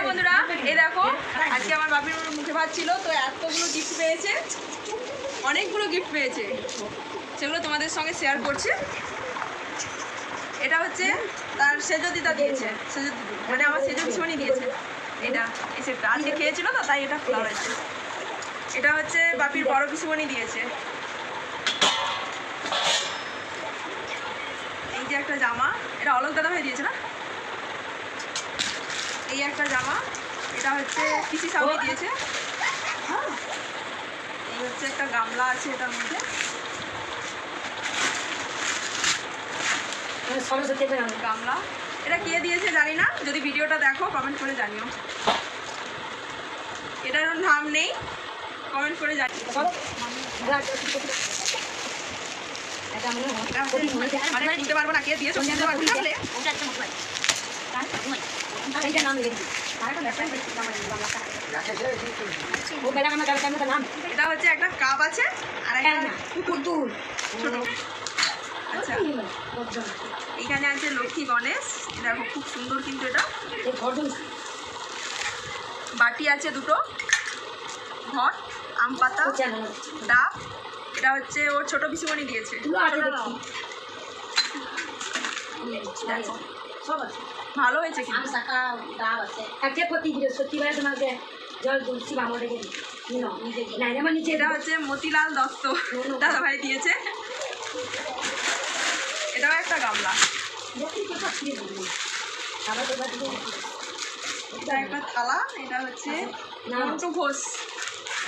Hello বন্ধুরা, এই দেখো, আজকে আমার বাপির মুখে ভাত ছিল, তো এতগুলো গিফট পেয়েছে, অনেকগুলো গিফট পেয়েছে। সেগুলো তোমাদের সঙ্গে শেয়ার করছে। এটা হচ্ছে তার সেজ দিয়েছে সেজ মানে আমার সেজ পিছনই দিয়েছে। এটা, এই সেটটা। আজকে খেয়েছিল তো, তাই এটা খোলা হয়েছে। এটা হচ্ছে বাপির বড় পিসুমণি দিয়েছে। এই যে একটা জামা, এটা অলোক দাদা ভাই দিয়েছে না? এই একটা জামা এটা হচ্ছে পিসি সামনে দিয়েছে। এই হচ্ছে একটা গামলা আছে এটার মধ্যে। সরস্বতী গামলা। এটা কে দিয়েছে জানি না যদি ভিডিওটা দেখো কমেন্ট করে জানিও। এটার নাম নেই কমেন্ট করে জানিও। হয় মানে বুঝতে পারব না কে দিয়েছে বুঝতে পারব না এটা হচ্ছে একটা কাপ আছে আর হ্যাঁ একটা পুতুল আচ্ছা। এখানে আছে লক্ষ্মী গণেশ। দেখো খুব সুন্দর কিন্তু এটা। বাটি আছে দুটো। ঘট আম পাতা ডাব। এটা হচ্ছে ওর ছোট পিসুমণি দিয়েছে। সব আছে। ভালো হয়েছে কিন্তু। শাখা ডাব আছে। আজকে প্রতি বৃহস্পতিবার তোমাকে জল তুলসী বামা ডেকে নিজে না আমার এটা হচ্ছে মতিলাল দত্ত। দাদা ভাই দিয়েছে। এটাও একটা গামলা। এটা একটা থালা এটা হচ্ছে না। ঘোষ।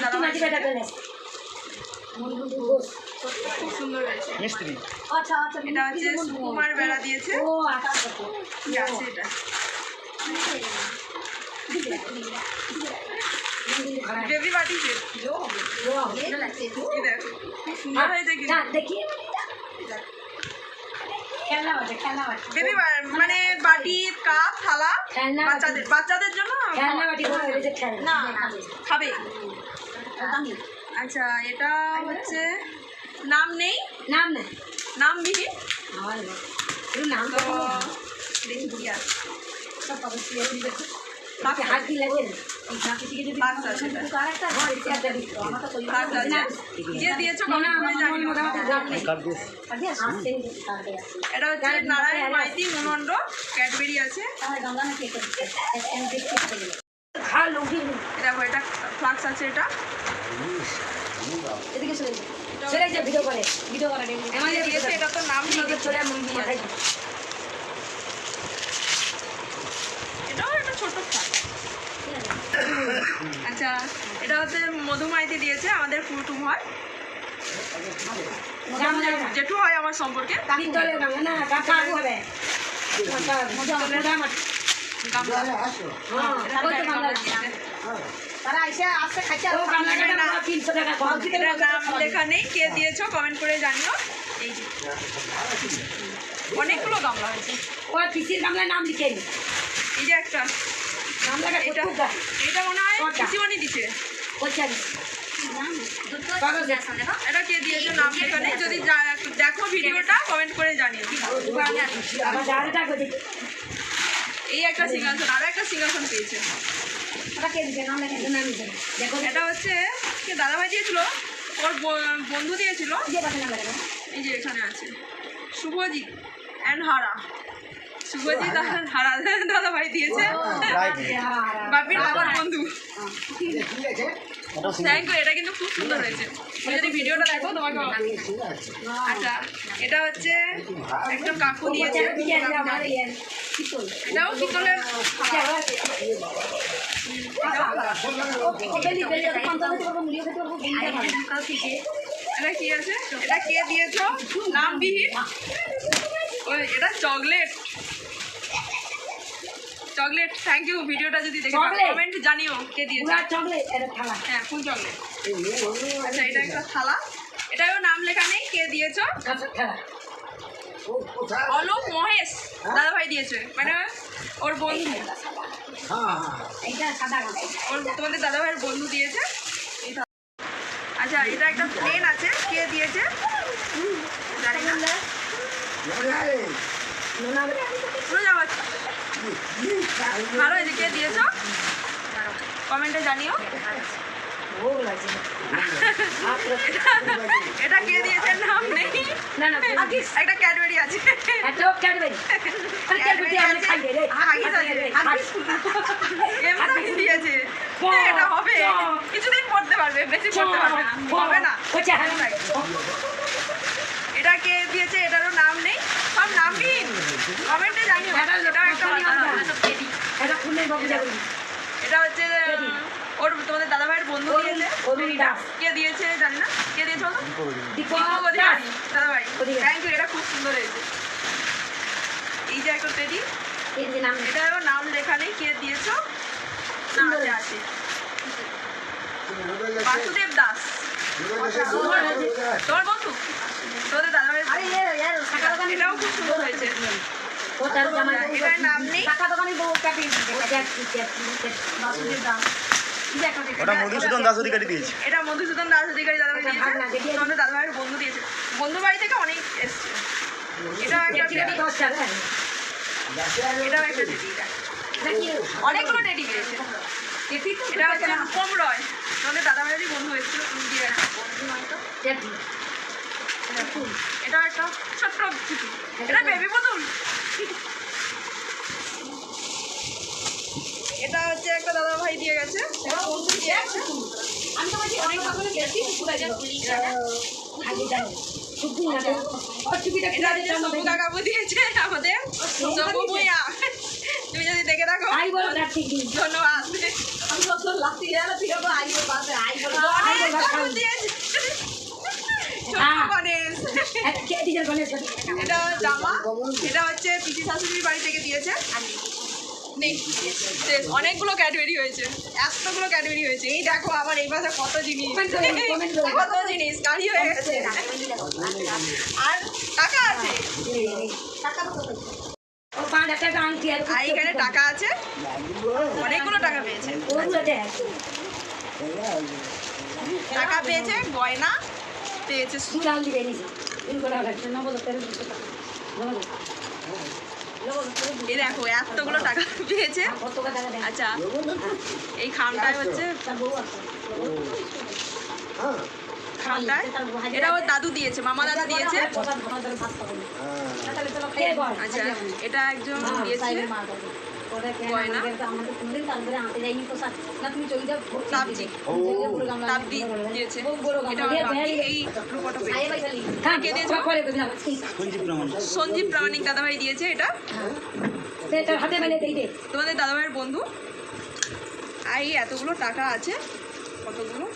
দাদা খুব সুন্দর হয়েছে মিস্ত্রি। আচ্ছা আচ্ছা এটা হচ্ছে বেড়া দিয়েছে। ও আকাশ আছে এটা। বেবি মানে বাটি কাপ থালা বাচ্চাদের বাচ্চাদের জন্য খেলনা বাটি বড় খাবে। আচ্ছা এটা হচ্ছে নাম নেই? নাম না নাম বিহীন নাম দেখি কি আছে সব পাবে দেখো বাকি হাত দিলে যে বাকি থেকে যদি Flask আছে। এটা। হচ্ছে নারায়ণ মাইতি মুনন্ড ক্যাডবেরি আছে। ফ্লাক্স আছে এটা। এদিকে চলে চলে যা ভিডিও করে ভিডিও করে আমার দিয়েছে এটা তো নাম নেই চলে দিয়ে এটাও একটা ছোট ফ্লাক্স। আচ্ছা এটা হচ্ছে মধু মাইতি দিয়েছে আমাদের কুটুম হয় জেঠু হয় আমার সম্পর্কে। গামলা। এটা ওই তো গামলা দিয়েছে। তারা এসে আসছে খাইছে ও গামলা কাটা না। 300 টাকা নাম লেখা নেই কে দিয়েছ কমেন্ট করে জানিও। এই যে। অনেকগুলো গামলা হয়েছে। ও পিসির গামলায় নাম লিখে এই যে একটা। গামলাটা এটা মনে হয়? পিসিমণি দিছে। এটা কে দিয়েছ নাম লেখা নেই। যদি দেখো ভিডিওটা কমেন্ট করে জানিও। এই একটা সিংহাসন আরও একটা সিংহাসন পেয়েছে। দেখো এটা হচ্ছে কে দাদাভাই দিয়েছিল ওর বন্ধু দিয়েছিল। এই যে এখানে আছে। শুভজিৎ অ্যান্ড হারা শুভজিৎ আর হারা দাদাভাই দিয়েছে। বাপির বাবার বন্ধু। ইউ এটা কিন্তু খুব সুন্দর হয়েছে। যদি ভিডিওটা দেখো, তোমাকে আচ্ছা এটা হচ্ছে কাকু দিয়েছে। কি আছে? এটা কে দিয়েছ? নামবিহীন? এটা চকলেট। চকলেট থ্যাংক ইউ ভিডিওটা যদি দেখে? কমেন্ট জানিও কে দিয়েছে। চকলেট এটা থালা। হ্যাঁ ফুল চকলেট। আচ্ছা এটা একটা থালা। এটাও নাম লেখা নেই কে দিয়েছ? কাঁচা অলোক মহেশ। দাদা ভাই দিয়েছে। মানে ওর বন্ধু। ওর তোমাদের দাদা ভাইয়ের বন্ধু দিয়েছে। আচ্ছা এটা একটা প্লেন আছে। কে দিয়েছে? জানি না। ভালো হয়েছে কে দিয়েছ? কমেন্টে জানিও। এটা কে দিয়েছে? নাম নেই। না না একটা ক্যাডবেরি আছে। এত ক্যাডবেরি। আরে ক্যাডবেরি খাই রে। রে হাগিস আছে। এমনি দিয়েছে। এটা হবে। কিছুদিন পড়তে পারবে বেশি পড়তে পারবে না। হবে না? হ্যাঁ। এটা কে দিয়েছে? এটারও নাম নেই সব নামবিহীন কমেন্টে জানিও এটাও একটা কথা। এটা খুলে বাবু যাবে এটা হচ্ছে ওর তোমাদের দাদা ভাইয়ের বন্ধু দিয়েছে। কে দিয়েছে জানি না। কে দিয়েছে বলো? দীপক দীপক দাস। অধিকারী দাদা ভাই থ্যাংক ইউ এটা খুব সুন্দর হয়েছে। এই যে একটা টেডি। এই নাম। লেখা নেই কে দিয়েছ? আছে বাসুদেব দাস। তোমার বন্ধু তোমাদের দাদা ভাইয়ের এটাও খুব সুন্দর হয়েছে। ও জামাই এটার নাম নেই টাকা দোকানে বউ কাটি বাসুদেব দাস ওটা মধুসূদন দাস অধিকারী দিয়েছে। এটা মধুসূদন দাস অধিকারী দাদা দিয়েছে। আমাদের দাদা ভাইয়ের বন্ধু দিয়েছে। বন্ধু বাড়ি থেকে অনেক এসছে। এটা একটা দশ টাকা এটাও একটা এটা অনেকগুলো টেডি পেয়েছে এটা হচ্ছে রূপম রয়। আমাদের দাদা ভাইয়েরই বন্ধু এসেছিল দিয়ে এটা একটা ছোট্ট এটা বেবি পুতুল। এটা হচ্ছে একটা দাদা ভাই দিয়ে গেছে। সুবি সবু আমাদের তুমি যদি দেখে থাকো। আই বলো না ঠিক দিন। ধন্যবাদ। আমি তো লাস্ট ইয়ার থেকে তো পাশে আই বলো। অনেক কাকু দিয়েছে ছোট্ট গণেশ কে দিজন গণেশ এটা জামা এটা হচ্ছে পিসি শাশুড়ির বাড়ি থেকে দিয়েছে। নেই। অনেকগুলো ক্যাডবেরি হয়েছে এতগুলো ক্যাডবেরি হয়েছে। এই দেখো আবার এই পাশে কত জিনিস। কত জিনিস গাড়ি হয়ে গেছে। আর টাকা আছে? এখানে টাকা আছে? অনেকগুলো টাকা পেয়েছে। টাকা পেয়েছে গয়না নিছি করা লাগছে না বলো বলো এই দেখো এতগুলো টাকা পেয়েছে কত টাকা দেয় আচ্ছা এই খামটায় হচ্ছে খামটায় এটা ওর দাদু দিয়েছে মামা দাদু দিয়েছে আচ্ছা এটা একজন দিয়েছে সঞ্জীব প্রামাণিক দাদাভাই দিয়েছে এটা? হাতে মেলে দেই দে। তোমাদের দাদাভাইয়ের বন্ধু? আর এই এতগুলো টাকা আছে? কতগুলো?